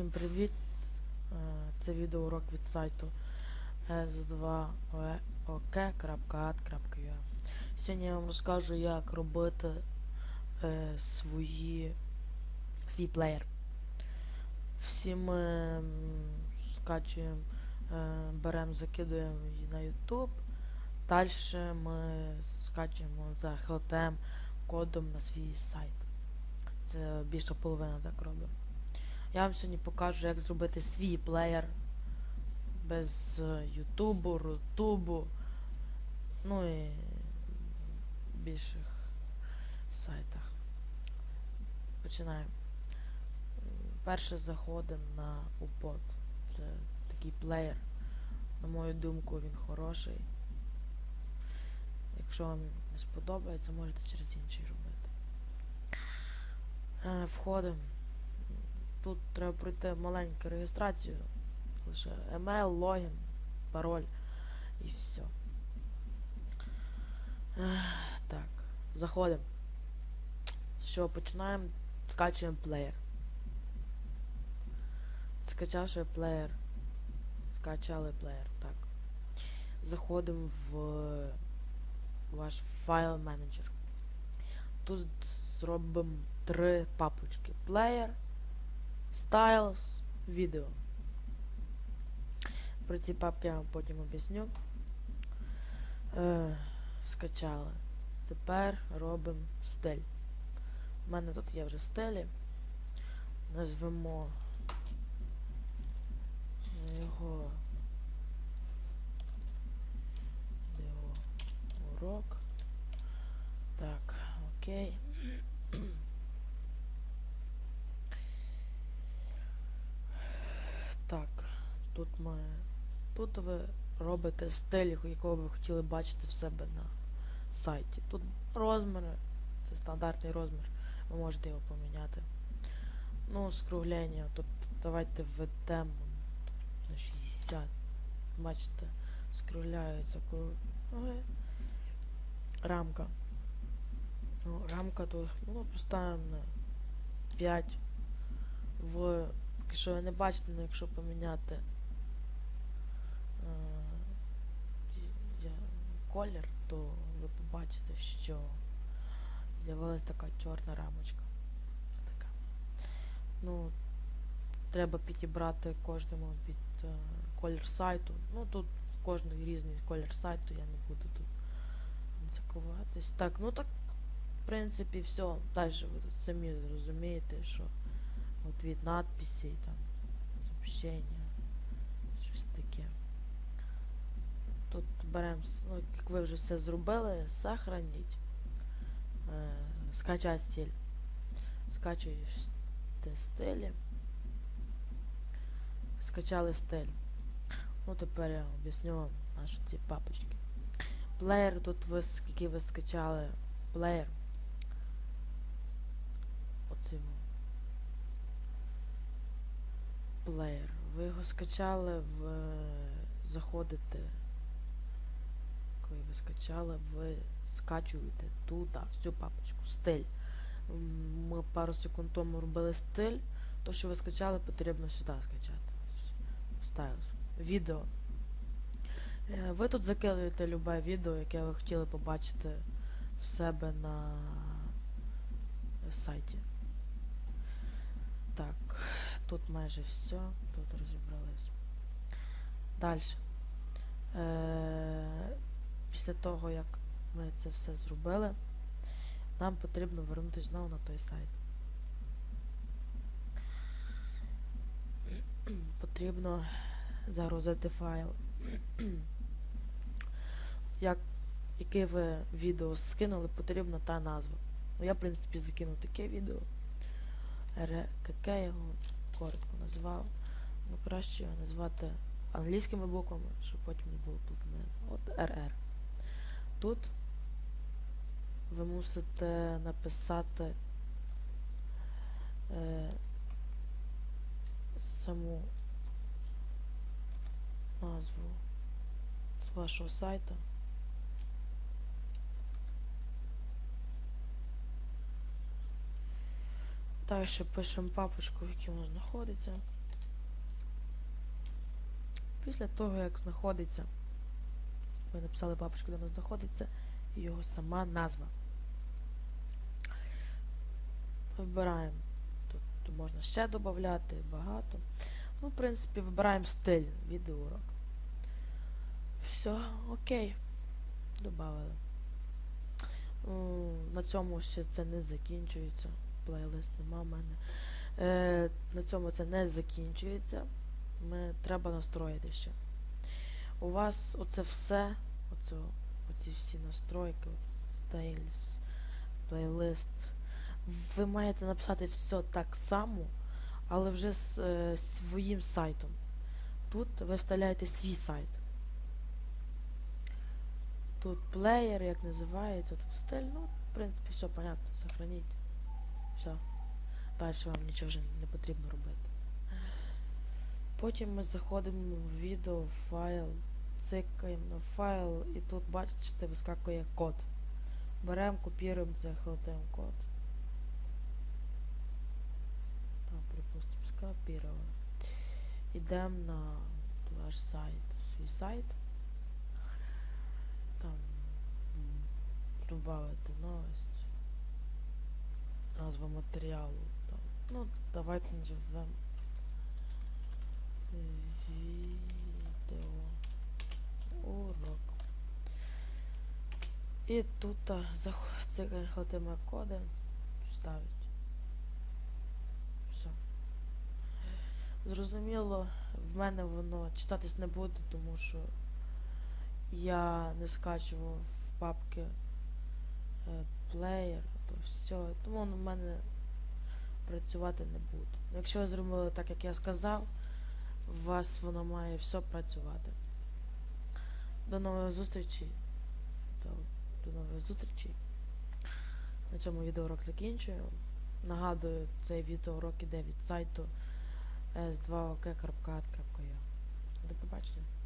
Всім привіт! Е, Це відеоурок від сайту s2ok.at.ua Сьогодні я вам розкажу, як робити е, свої, свій плеєр. Всі ми скачуємо, е, беремо, закидуємо її на YouTube. Далі ми скачуємо за HLTM кодом на свій сайт. Це більша половина так робить. Я вам сьогодні покажу, як зробити свій плеєр без е, Ютубу, Рутубу, ну і більших сайтах. Починаємо. Перше заходимо на UPOD. Це такий плеєр. На мою думку, він хороший. Якщо вам не сподобається, можете через інший робити. Е, Входимо. Тут треба пройти маленьку реєстрацію. Лише емейл, логін, пароль і все. Так, заходимо. Що, починаємо, скачуємо плеєр. Скачавши плеєр. Скачали плеєр, так. Заходимо в ваш файл менеджер. Тут зробимо три папочки. Плеєр. Styles, відео. Про ці папки я вам потім об'ясню. Е, скачали. Тепер робимо стиль. У мене тут є вже стилі. Назвемо його його урок. Так, окей. Так, тут ми. Тут ви робите стиль, якого ви хотіли бачити в себе на сайті. Тут розміри, це стандартний розмір, ви можете його поміняти. Ну, скруглення, тут давайте введемо на 60. Бачите, скругляються круги. Рамка. Ну, рамка тут, ну, поставимо на 5 в Якщо ви не бачите, але якщо поміняти е, колір, то ви побачите, що з'явилась така чорна рамочка. Така. Ну, треба підібрати кожному під е, колір сайту. Ну тут кожний різний колір сайту, я не буду тут цікавитись. Так, ну так, в принципі, все. Далі ви тут самі розумієте, що от від надписей, там, сообщення, щось таке. Тут беремо, ну, як ви вже все зробили, сохраніть, е, скачати стиль. Те стилі. Скачали стиль. Ну тепер я об'ясню вам наші ці папочки. Плеєр, тут ви скільки ви скачали плеєр. Оцим плеєр. Ви його скачали в. Заходите. Коли ви скачали, ви скачуєте туди, в цю папочку, стиль. Ми пару секунд тому робили стиль. То, що ви скачали, потрібно сюди скачати. Styles. Відео. Е, Ви тут закидуєте любе відео, яке ви хотіли побачити в себе на сайті. Так, тут майже все, тут розібрались. Далі. Е, після того, як ми це все зробили, нам потрібно вернутися знову на той сайт. Потрібно загрузити файл. Як, яке ви відео скинули, потрібна та назва. Ну, я, в принципі, закинув таке відео. РКК його коротко назвав. Ну, краще його назвати англійськими буквами, щоб потім не було плутанини. От РР. Тут ви мусите написати е, саму назву з вашого сайту. Далі пишемо папочку, в якій воно знаходиться. Після того, як знаходиться, ми написали папочку, де вона знаходиться, і його сама назва. Вибираємо. Тут, можна ще додати, багато. Ну, в принципі, вибираємо стиль відеоурок. Все, окей. Добавили. На цьому ще це не закінчується. Плейлист нема в мене. Е, на цьому це не закінчується. Ми, треба настроїти ще. У вас оце все, оце, оці всі настройки, Stylus, плейлист. Ви маєте написати все так само, але вже з е, своїм сайтом. Тут ви вставляєте свій сайт. Тут плеєр, як називається, тут стиль, ну, в принципі, все понятно, сохраніть. Все. Далі вам нічого вже не потрібно робити. Потім ми заходимо в відео, в файл, цикаємо на файл, і тут, бачите, вискакує код. Беремо, копіруємо, захватуємо код. Там, припустимо, скопірували. Ідемо на ваш сайт, свій сайт. Там м, добавити новость. Назва матеріалу. Там. Ну, давайте називемо відео урок. І тут цикаємо коди ставить. Все. Зрозуміло, в мене воно читатись не буде, тому що я не скачував в папки е, плеєр, то все. Тому воно в мене працювати не буде. Якщо ви зробили так, як я сказав, у вас воно має все працювати. До нових зустрічей. До, до нових зустрічей. На цьому відеоурок закінчую. Нагадую, цей відеоурок іде від сайту s2ok.at.ua. До побачення.